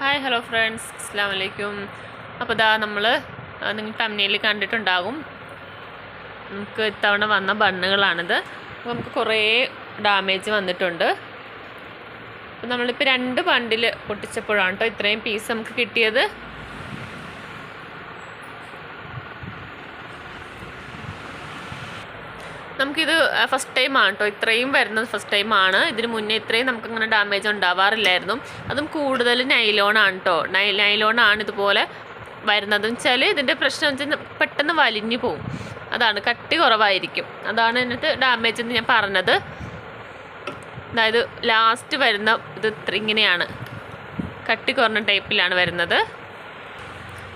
Hi hello friends അസ്സാം വലൈക്കും അപ്പോൾ ഇതാ നമ്മൾ നിങ്ങൾ തമ്മിയിൽ കണ്ടിട്ടുണ്ടാകും നമുക്ക് ഇത്തവണ വന്ന ബണ്ണുകളാണിത്. അപ്പോൾ നമുക്ക് കുറേ ഡാമേജ് വന്നിട്ടുണ്ട്. അപ്പോൾ നമ്മളിപ്പോൾ രണ്ട് ബണ്ടിൽ പൊട്ടിച്ചപ്പോഴാണ് കേട്ടോ ഇത്രയും പീസ് നമുക്ക് കിട്ടിയത്. നമുക്കിത് ഫസ്റ്റ് ടൈം ആണ് കേട്ടോ ഇത്രയും വരുന്നത് ഫസ്റ്റ് ടൈം ആണ്. ഇതിന് മുന്നേ ഇത്രയും നമുക്കങ്ങനെ ഡാമേജ് ഉണ്ടാവാറില്ലായിരുന്നു. അതും കൂടുതൽ നൈലോൺ ആണ് കേട്ടോ നൈ നൈലോൺ ആണ് ഇതുപോലെ വരുന്നതെന്ന് വെച്ചാൽ ഇതിന്റെ പ്രശ്നം വെച്ചാൽ പെട്ടെന്ന് വലിഞ്ഞു പോവും. അതാണ് കട്ടി കുറവായിരിക്കും. അതാണ് എന്നിട്ട് ഡാമേജ് എന്ന് ഞാൻ പറഞ്ഞത്. അതായത് ലാസ്റ്റ് വരുന്ന ഇത് ഇങ്ങനെയാണ്. കട്ടി കുറഞ്ഞ ടൈപ്പിലാണ് വരുന്നത്.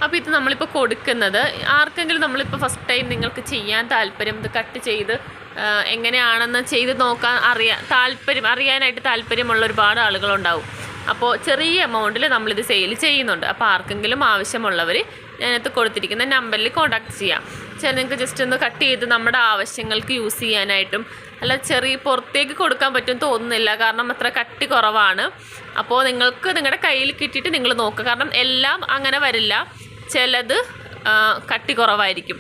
അപ്പോൾ ഇത് നമ്മളിപ്പോൾ കൊടുക്കുന്നത്. ആർക്കെങ്കിലും നമ്മളിപ്പോൾ ഫസ്റ്റ് ടൈം നിങ്ങൾക്ക് ചെയ്യാൻ താല്പര്യം ഇത് കട്ട് ചെയ്ത് എങ്ങനെയാണെന്ന് ചെയ്ത് നോക്കാൻ അറിയാൻ താല്പര്യം അറിയാനായിട്ട് താല്പര്യമുള്ള ഒരുപാട് ആളുകളുണ്ടാവും. അപ്പോൾ ചെറിയ എമൗണ്ടിൽ നമ്മളിത് സെയിൽ ചെയ്യുന്നുണ്ട്. അപ്പോൾ ആർക്കെങ്കിലും ആവശ്യമുള്ളവർ ഞാനത് കൊടുത്തിരിക്കുന്ന നമ്പറിൽ കോൺടാക്ട് ചെയ്യാം. ചില നിങ്ങൾക്ക് ജസ്റ്റ് ഒന്ന് കട്ട് ചെയ്ത് നമ്മുടെ ആവശ്യങ്ങൾക്ക് യൂസ് ചെയ്യാനായിട്ടും അല്ല ചെറിയ പുറത്തേക്ക് കൊടുക്കാൻ പറ്റും തോന്നുന്നില്ല. കാരണം അത്ര കട്ടി കുറവാണ്. അപ്പോൾ നിങ്ങൾക്ക് നിങ്ങളുടെ കയ്യിൽ കിട്ടിയിട്ട് നിങ്ങൾ നോക്കുക. കാരണം എല്ലാം അങ്ങനെ വരില്ല. ചിലത് കട്ടി കുറവായിരിക്കും.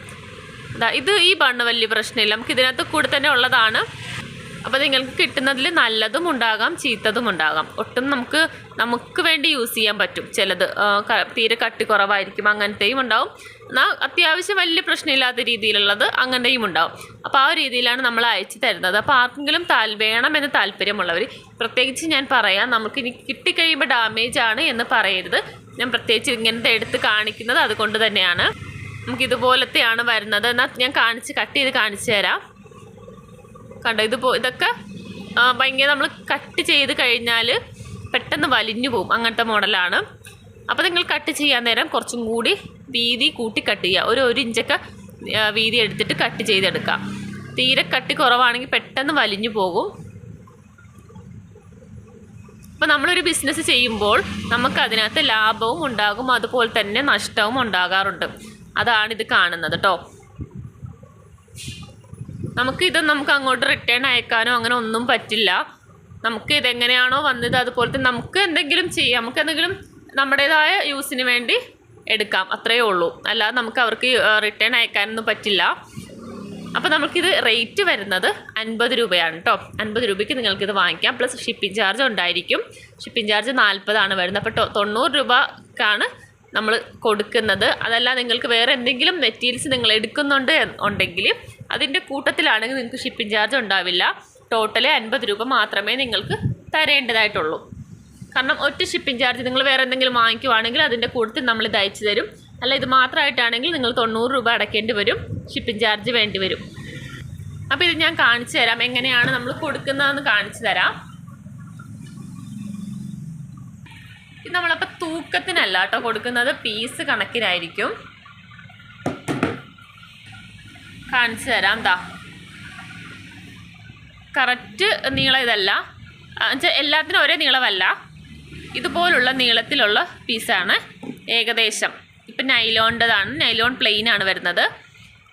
ഇത് ഈ ബണ്ണ് വലിയ പ്രശ്നമില്ല. നമുക്ക് ഇതിനകത്ത് കൂടെ തന്നെ ഉള്ളതാണ്. അപ്പോൾ നിങ്ങൾക്ക് കിട്ടുന്നതിൽ നല്ലതും ഉണ്ടാകാം ചീത്തതും ഉണ്ടാകാം. ഒട്ടും നമുക്ക് നമുക്ക് വേണ്ടി യൂസ് ചെയ്യാൻ പറ്റും. ചിലത് തീരെ കട്ടി കുറവായിരിക്കും അങ്ങനത്തെയും ഉണ്ടാവും. എന്നാൽ അത്യാവശ്യം വലിയ പ്രശ്നമില്ലാത്ത രീതിയിലുള്ളത് അങ്ങനെയും ഉണ്ടാവും. അപ്പോൾ ആ രീതിയിലാണ് നമ്മൾ അയച്ചു തരുന്നത്. അപ്പോൾ ആർക്കെങ്കിലും താൽ വേണമെന്ന് താല്പര്യമുള്ളവർ പ്രത്യേകിച്ച് ഞാൻ പറയാം നമുക്ക് ഇനി കിട്ടിക്കഴിയുമ്പോൾ ഡാമേജ് ആണ് എന്ന് പറയരുത്. ഞാൻ പ്രത്യേകിച്ച് ഇങ്ങനത്തെ എടുത്ത് കാണിക്കുന്നത് അതുകൊണ്ട് തന്നെയാണ്. നമുക്ക് ഇതുപോലത്തെയാണ് വരുന്നത്. എന്നാൽ ഞാൻ കാണിച്ച് കട്ട് ചെയ്ത് കാണിച്ചു തരാം. കണ്ടോ ഇത് പോ- ഇതൊക്കെ ഭയങ്കര നമ്മൾ കട്ട് ചെയ്ത് കഴിഞ്ഞാൽ പെട്ടെന്ന് വലിഞ്ഞു പോകും അങ്ങനത്തെ മോഡലാണ്. അപ്പോൾ നിങ്ങൾ കട്ട് ചെയ്യാൻ നേരം കുറച്ചും കൂടി വീതി കൂട്ടി കട്ട് ചെയ്യുക. ഒരു ഒരു ഇഞ്ചൊക്കെ വീതി എടുത്തിട്ട് കട്ട് ചെയ്തെടുക്കാം. തീരെ കട്ടി കുറവാണെങ്കിൽ പെട്ടെന്ന് വലിഞ്ഞു പോകും. അപ്പോൾ നമ്മളൊരു ബിസിനസ് ചെയ്യുമ്പോൾ നമുക്ക് അതിനകത്ത് ലാഭവും ഉണ്ടാകും അതുപോലെ തന്നെ നഷ്ടവും ഉണ്ടാകാറുണ്ട്. അതാണ് ഇത് കാണുന്നത് കേട്ടോ നമുക്ക് ഇത് നമുക്ക് അങ്ങോട്ട് റിട്ടേൺ അയക്കാനോ അങ്ങനെ ഒന്നും പറ്റില്ല. നമുക്ക് ഇതെങ്ങനെയാണോ വന്നത് അതുപോലെ തന്നെ നമുക്ക് എന്തെങ്കിലും ചെയ്യാം. നമുക്ക് എന്തെങ്കിലും നമ്മുടേതായ യൂസിന് വേണ്ടി എടുക്കാം. അത്രയേ ഉള്ളൂ. അല്ലാതെ നമുക്ക് അവർക്ക് റിട്ടേൺ അയക്കാനൊന്നും പറ്റില്ല. അപ്പോൾ നമുക്കിത് റേറ്റ് വരുന്നത് അൻപത് രൂപയാണ് കേട്ടോ അൻപത് രൂപയ്ക്ക് നിങ്ങൾക്കിത് വാങ്ങിക്കാം. പ്ലസ് ഷിപ്പിംഗ് ചാർജ് ഉണ്ടായിരിക്കും. ഷിപ്പിംഗ് ചാർജ് നാൽപ്പതാണ് വരുന്നത്. അപ്പോൾ തൊണ്ണൂറ് രൂപക്കാണ് നമ്മൾ കൊടുക്കുന്നത്. അതല്ല നിങ്ങൾക്ക് വേറെ എന്തെങ്കിലും മെറ്റീരിയൽസ് നിങ്ങൾ എടുക്കുന്നുണ്ട് ഉണ്ടെങ്കിൽ അതിന്റെ കൂട്ടത്തിലാണെങ്കിൽ നിങ്ങൾക്ക് ഷിപ്പിംഗ് ചാർജ് ഉണ്ടാവില്ല. ടോട്ടലി അൻപത് രൂപ മാത്രമേ നിങ്ങൾക്ക് തരേണ്ടതായിട്ടുള്ളൂ. കാരണം ഒറ്റ ഷിപ്പിംഗ് ചാർജ് നിങ്ങൾ വേറെ എന്തെങ്കിലും വാങ്ങിക്കുവാണെങ്കിൽ അതിന്റെ കൂട്ടത്തിൽ നമ്മൾ ഇത് അയച്ചു തരും. അല്ല ഇത് മാത്രമായിട്ടാണെങ്കിൽ നിങ്ങൾ തൊണ്ണൂറ് രൂപ അടയ്ക്കേണ്ടി വരും. ഷിപ്പിംഗ് ചാർജ് വേണ്ടി വരും. അപ്പോൾ ഇത് ഞാൻ കാണിച്ചു തരാം. എങ്ങനെയാണ് നമ്മൾ കൊടുക്കുന്നതെന്ന് കാണിച്ചു തരാം. ഇത് നമ്മളപ്പോൾ തൂക്കത്തിനല്ല കേട്ടോ കൊടുക്കുന്നത്. പീസ് കണക്കിനായിരിക്കും. കാണിച്ചു തരാം ദാ. കറക്റ്റ് നീളം ഇതല്ല എന്നുവെച്ചാൽ എല്ലാത്തിനും ഒരേ നീളമല്ല. ഇതുപോലുള്ള നീളത്തിലുള്ള പീസാണ് ഏകദേശം. ഇപ്പം നൈലോണിന്റെതാണ്. നൈലോൺ പ്ലെയിൻ ആണ് വരുന്നത്.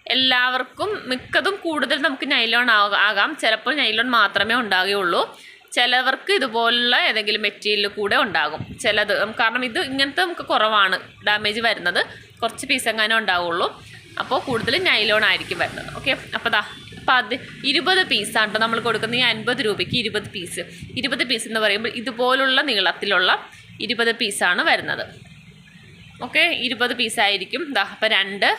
എല്ലാവർക്കും മിക്കതും കൂടുതൽ നമുക്ക് നൈലോൺ ആക- ചിലപ്പോൾ നൈലോൺ മാത്രമേ ഉണ്ടാകുകയുള്ളൂ. ചിലവർക്ക് ഇതുപോലുള്ള ഏതെങ്കിലും മെറ്റീരിയൽ കൂടെ ഉണ്ടാകും. ചിലത് കാരണം ഇത് ഇങ്ങനത്തെ നമുക്ക് കുറവാണ് ഡാമേജ് വരുന്നത്. കുറച്ച് പീസ് എങ്ങാനും ഉണ്ടാവുള്ളൂ. അപ്പോൾ കൂടുതൽ നൈലോൺ ആയിരിക്കും വരുന്നത്. ഓക്കെ? അപ്പോൾ ദാ പത് ഇരുപത് പീസാണ് കേട്ടോ നമ്മൾ കൊടുക്കുന്ന ഈ അൻപത് രൂപയ്ക്ക് ഇരുപത് പീസ്. ഇരുപത് പീസ് എന്ന് പറയുമ്പോൾ ഇതുപോലുള്ള നീളത്തിലുള്ള ഇരുപത് പീസാണ് വരുന്നത്. ഓക്കെ ഇരുപത് പീസായിരിക്കും ദാ അപ്പം രണ്ട്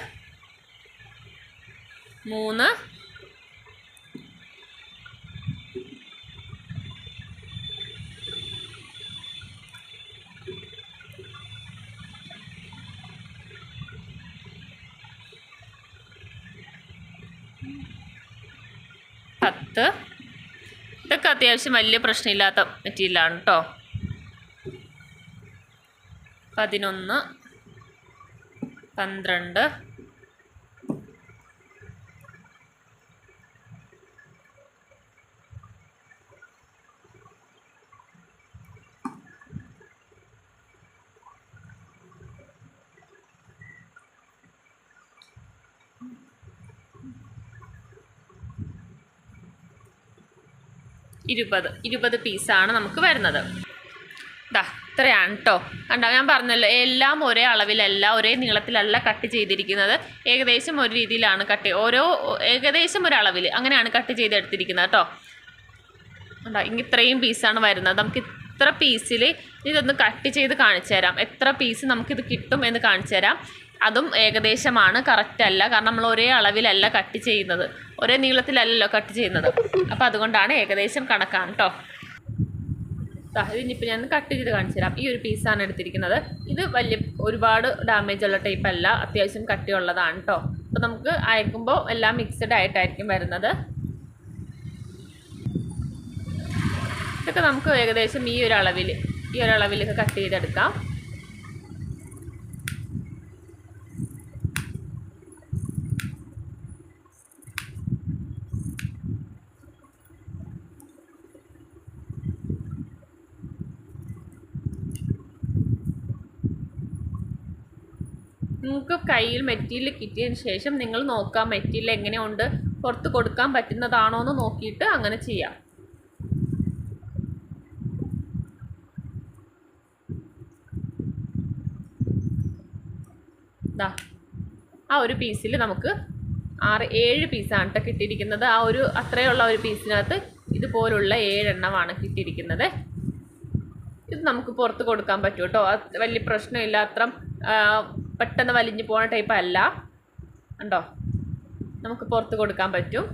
മൂന്ന് പത്ത്. ഇതൊക്കെ അത്യാവശ്യം വലിയ പ്രശ്നമില്ലാത്ത മെറ്റീരിയലാണ് കേട്ടോ പതിനൊന്ന് പന്ത്രണ്ട്. ഇരുപത്. ഇരുപത് പീസാണ് നമുക്ക് വരുന്നത്. ദാ ഇത്രയാണ് കേട്ടോ കണ്ടോ ഞാൻ പറഞ്ഞല്ലോ എല്ലാം ഒരേ അളവിലല്ല ഒരേ നീളത്തിലല്ല കട്ട് ചെയ്തിരിക്കുന്നത്. ഏകദേശം ഒരു രീതിയിലാണ് കട്ട് ഓരോ ഏകദേശം ഒരു അളവിൽ അങ്ങനെയാണ് കട്ട് ചെയ്തെടുത്തിരിക്കുന്നത് കേട്ടോ കണ്ടോ ഇങ്ങ ഇത്രയും പീസാണ് വരുന്നത്. നമുക്ക് ഇത്ര പീസിൽ ഇതൊന്ന് കട്ട് ചെയ്ത് കാണിച്ചു തരാം. എത്ര പീസ് നമുക്കിത് കിട്ടും എന്ന് കാണിച്ചു തരാം. അതും ഏകദേശമാണ് കറക്റ്റ് അല്ല. കാരണം നമ്മൾ ഒരേ അളവിലല്ല കട്ട് ചെയ്യുന്നത്. ഒരേ നീളത്തിലല്ലല്ലോ കട്ട് ചെയ്യുന്നത്. അപ്പോൾ അതുകൊണ്ടാണ് ഏകദേശം കണക്കാണ് കേട്ടോ ഇതിനിപ്പോൾ ഞാൻ കട്ട് ചെയ്ത് കാണിച്ചു തരാം. ഈ ഒരു പീസാണ് എടുത്തിരിക്കുന്നത്. ഇത് വലിയ ഒരുപാട് ഡാമേജ് ഉള്ള ടൈപ്പ് അല്ല. അത്യാവശ്യം കട്ടിയുള്ളതാണ് കേട്ടോ അപ്പോൾ നമുക്ക് അയക്കുമ്പോൾ എല്ലാം മിക്സഡ് ആയിട്ടായിരിക്കും വരുന്നത്. ഇതൊക്കെ നമുക്ക് ഏകദേശം ഈ ഒരു അളവിൽ ഈ ഒരു കട്ട് ചെയ്തെടുക്കാം. നിങ്ങൾക്ക് കയ്യിൽ മെറ്റീരിയൽ കിട്ടിയതിന് ശേഷം നിങ്ങൾ നോക്കാം മെറ്റീരിയൽ എങ്ങനെയുണ്ട് പുറത്ത് കൊടുക്കാൻ പറ്റുന്നതാണോ എന്ന് നോക്കിയിട്ട് അങ്ങനെ ചെയ്യാം. ദാ ആ ഒരു പീസിൽ നമുക്ക് ആറ് ഏഴ് പീസാണ് കേട്ടോ കിട്ടിയിരിക്കുന്നത്. ആ ഒരു അത്രയുള്ള ഒരു പീസിനകത്ത് ഇതുപോലുള്ള ഏഴെണ്ണമാണ് കിട്ടിയിരിക്കുന്നത്. ഇത് നമുക്ക് പുറത്ത് കൊടുക്കാൻ പറ്റും കേട്ടോ വലിയ പ്രശ്നമില്ല. അത്ര പെട്ടെന്ന് വലിഞ്ഞു പോകുന്ന ടൈപ്പ് അല്ല. ഉണ്ടോ നമുക്ക് പുറത്ത് കൊടുക്കാൻ പറ്റും.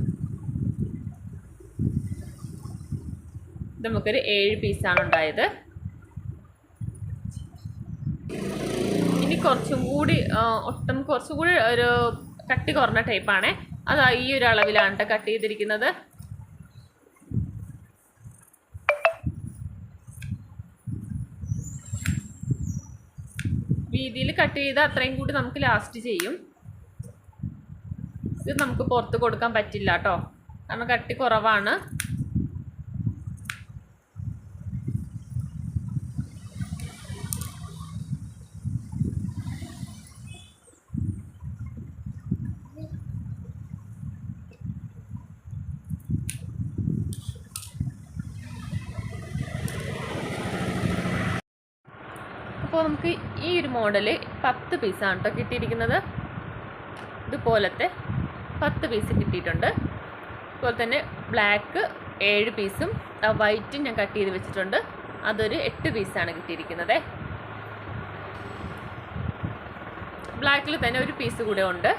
നമുക്കൊരു ഏഴ് പീസാണ് ഉണ്ടായത്. ഇനി കുറച്ചും കൂടി ഒട്ടും കുറച്ചും കൂടി ഒരു കട്ടി കുറഞ്ഞ ടൈപ്പാണേ അത് ഈ ഒരു അളവിലാണ് കട്ട് ചെയ്തിരിക്കുന്നത്. വീതിയിൽ കട്ട് ചെയ്ത് അത്രയും കൂടി നമുക്ക് ലാസ്റ്റ് ചെയ്യും. ഇത് നമുക്ക് പുറത്ത് കൊടുക്കാൻ പറ്റില്ല കേട്ടോ കാരണം കട്ടി കുറവാണ്. അപ്പോൾ നമുക്ക് മോഡൽ പത്ത് പീസാണ് കേട്ടോ കിട്ടിയിരിക്കുന്നത്. ഇതുപോലത്തെ പത്ത് പീസ് കിട്ടിയിട്ടുണ്ട്. അതുപോലെ തന്നെ ബ്ലാക്ക് ഏഴ് പീസും വൈറ്റും ഞാൻ കട്ട് ചെയ്ത് വെച്ചിട്ടുണ്ട്. അതൊരു എട്ട് പീസാണ് കിട്ടിയിരിക്കുന്നത്. ബ്ലാക്കിൽ തന്നെ ഒരു പീസ് കൂടെ ഉണ്ട്.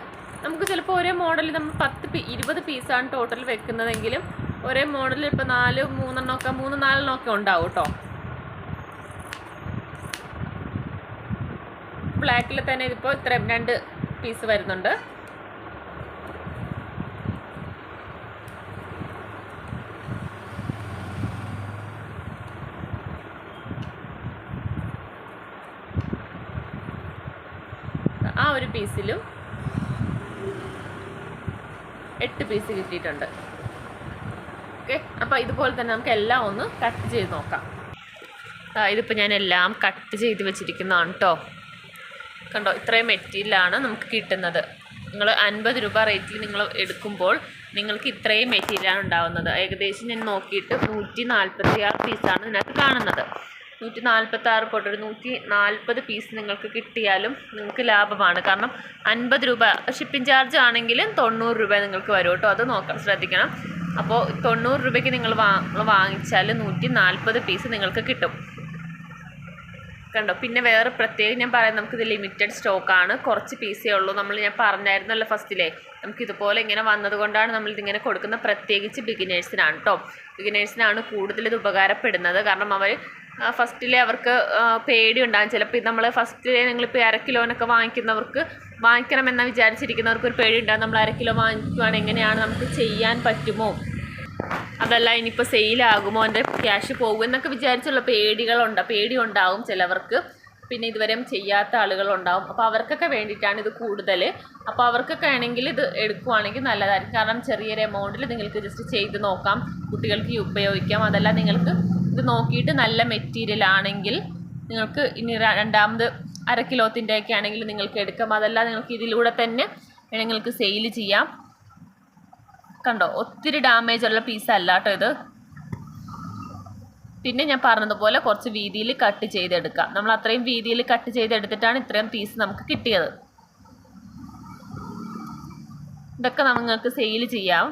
നമുക്ക് ചിലപ്പോൾ ഒരേ മോഡൽ നമ്മൾ പത്ത് പീ ഇരുപത് പീസാണ് ടോട്ടൽ വെക്കുന്നതെങ്കിലും ഒരേ മോഡൽ ഇപ്പോൾ നാല് മൂന്നെണ്ണമൊക്കെ മൂന്ന് നാലെണ്ണമൊക്കെ ഉണ്ടാവും കേട്ടോ ബ്ലാക്കിൽ തന്നെ ഇതിപ്പോൾ ഇത്രയും രണ്ട് പീസ് വരുന്നുണ്ട്. ആ ഒരു പീസിലും എട്ട് പീസ് കിട്ടിയിട്ടുണ്ട്. ഓക്കെ അപ്പോൾ ഇതുപോലെ തന്നെ നമുക്ക് എല്ലാം ഒന്ന് കട്ട് ചെയ്ത് നോക്കാം. ഇതിപ്പോൾ ഞാൻ എല്ലാം കട്ട് ചെയ്ത് വെച്ചിരിക്കുന്നതാണ് കേട്ടോ കണ്ടോ ഇത്രയും മെറ്റീരിയലാണ് നമുക്ക് കിട്ടുന്നത്. നിങ്ങൾ അൻപത് രൂപ റേറ്റിൽ നിങ്ങൾ എടുക്കുമ്പോൾ നിങ്ങൾക്ക് ഇത്രയും മെറ്റീരിയലാണ് ഉണ്ടാവുന്നത്. ഏകദേശം ഞാൻ നോക്കിയിട്ട് നൂറ്റി നാൽപ്പത്തി ആറ് പീസാണ് ഇതിനകത്ത് കാണുന്നത്. നൂറ്റി നാൽപ്പത്തി ആറ് പോട്ട് ഒരു നൂറ്റി നാൽപ്പത് പീസ് നിങ്ങൾക്ക് കിട്ടിയാലും നിങ്ങൾക്ക് ലാഭമാണ്. കാരണം അൻപത് രൂപ ഷിപ്പിംഗ് ചാർജ് ആണെങ്കിലും തൊണ്ണൂറ് രൂപ നിങ്ങൾക്ക് വരും കേട്ടോ. അത് നോക്കാം ശ്രദ്ധിക്കണം. അപ്പോൾ തൊണ്ണൂറ് രൂപയ്ക്ക് നിങ്ങൾ വാ വാങ്ങിച്ചാൽ നൂറ്റി നാൽപ്പത് പീസ് നിങ്ങൾക്ക് കിട്ടും. കണ്ടോ? പിന്നെ വേറെ പ്രത്യേകം ഞാൻ പറയാം നമുക്കിത് ലിമിറ്റഡ് സ്റ്റോക്കാണ് കുറച്ച് പീസേ ഉള്ളൂ. നമ്മൾ ഞാൻ പറഞ്ഞായിരുന്നല്ലോ ഫസ്റ്റിലേ നമുക്കിതുപോലെ ഇങ്ങനെ വന്നതുകൊണ്ടാണ് നമ്മളിതിങ്ങനെ കൊടുക്കുന്നത്. പ്രത്യേകിച്ച് ബിഗിനേഴ്സിനാണ് കേട്ടോ ബിഗിനേഴ്സിനാണ് കൂടുതൽ ഇത് ഉപകാരപ്പെടുന്നത്. കാരണം അവർ ഫസ്റ്റിലെ അവർക്ക് പേടി ഉണ്ടാകും ചിലപ്പോൾ നമ്മൾ ഫസ്റ്റിലെ നിങ്ങളിപ്പോൾ അര കിലോനൊക്കെ വാങ്ങിക്കുന്നവർക്ക് വാങ്ങിക്കണമെന്ന് വിചാരിച്ചിരിക്കുന്നവർക്ക് ഒരു പേടി ഉണ്ടാകും നമ്മൾ അര കിലോ വാങ്ങിക്കുവാണെങ്കിൽ എങ്ങനെയാണ് നമുക്ക് ചെയ്യാൻ പറ്റുമോ? അതല്ല ഇനിയിപ്പോൾ സെയിലാകുമോ എന്റെ ക്യാഷ് പോകും എന്നൊക്കെ വിചാരിച്ചുള്ള പേടികളുണ്ട് പേടി ഉണ്ടാവും ചിലവർക്ക്. പിന്നെ ഇതുവരെയും ചെയ്യാത്ത ആളുകളുണ്ടാവും. അപ്പോൾ അവർക്കൊക്കെ വേണ്ടിയിട്ടാണ് ഇത് കൂടുതൽ. അപ്പോൾ അവർക്കൊക്കെ ആണെങ്കിൽ ഇത് എടുക്കുവാണെങ്കിൽ നല്ലതായിരിക്കും. കാരണം ചെറിയൊരു എമൗണ്ടിൽ നിങ്ങൾക്ക് ജസ്റ്റ് ചെയ്ത് നോക്കാം. കുട്ടികൾക്ക് ഉപയോഗിക്കാം. അതല്ല നിങ്ങൾക്ക് ഇത് നോക്കിയിട്ട് നല്ല മെറ്റീരിയൽ ആണെങ്കിൽ നിങ്ങൾക്ക് ഇനി രണ്ടാമത് അര കിലോത്തിന്റെയൊക്കെ ആണെങ്കിൽ നിങ്ങൾക്ക് എടുക്കാം. അതല്ല നിങ്ങൾക്ക് ഇതിലൂടെ തന്നെ നിങ്ങൾക്ക് സെയിൽ ചെയ്യാം. കണ്ടോ? ഒത്തിരി ഡാമേജ് ഉള്ള പീസ് അല്ല കേട്ടോ ഇത്. പിന്നെ ഞാൻ പറഞ്ഞതുപോലെ കുറച്ച് വീതിയിൽ കട്ട് ചെയ്തെടുക്കാം. നമ്മൾ അത്രയും വീതിയിൽ കട്ട് ചെയ്തെടുത്തിട്ടാണ് ഇത്രയും പീസ് നമുക്ക് കിട്ടിയത്. ഇതൊക്കെ നിങ്ങൾക്ക് സെയിൽ ചെയ്യാം.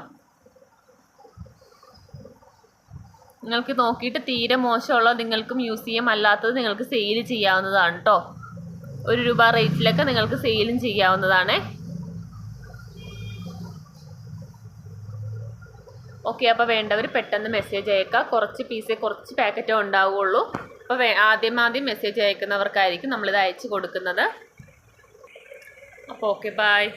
നിങ്ങൾക്ക് നോക്കിയിട്ട് തീരെ മോശമുള്ളത് നിങ്ങൾക്ക് മ്യൂസിയം അല്ലാത്തത് നിങ്ങൾക്ക് സെയിൽ ചെയ്യാവുന്നതാണ് കേട്ടോ ഒരു രൂപ റേറ്റിലൊക്കെ നിങ്ങൾക്ക് സെയിലും ചെയ്യാവുന്നതാണ്. ഓക്കെ അപ്പോൾ വേണ്ടവർ പെട്ടെന്ന് മെസ്സേജ് അയക്കുക കുറച്ച് പീസേ കുറച്ച് പാക്കറ്റേ ഉണ്ടാവുകയുള്ളൂ അപ്പോൾ ആദ്യം ആദ്യം മെസ്സേജ് അയക്കുന്നവർക്കായിരിക്കും നമ്മളിത് അയച്ചു കൊടുക്കുന്നത്. അപ്പോൾ ഓക്കെ ബായ്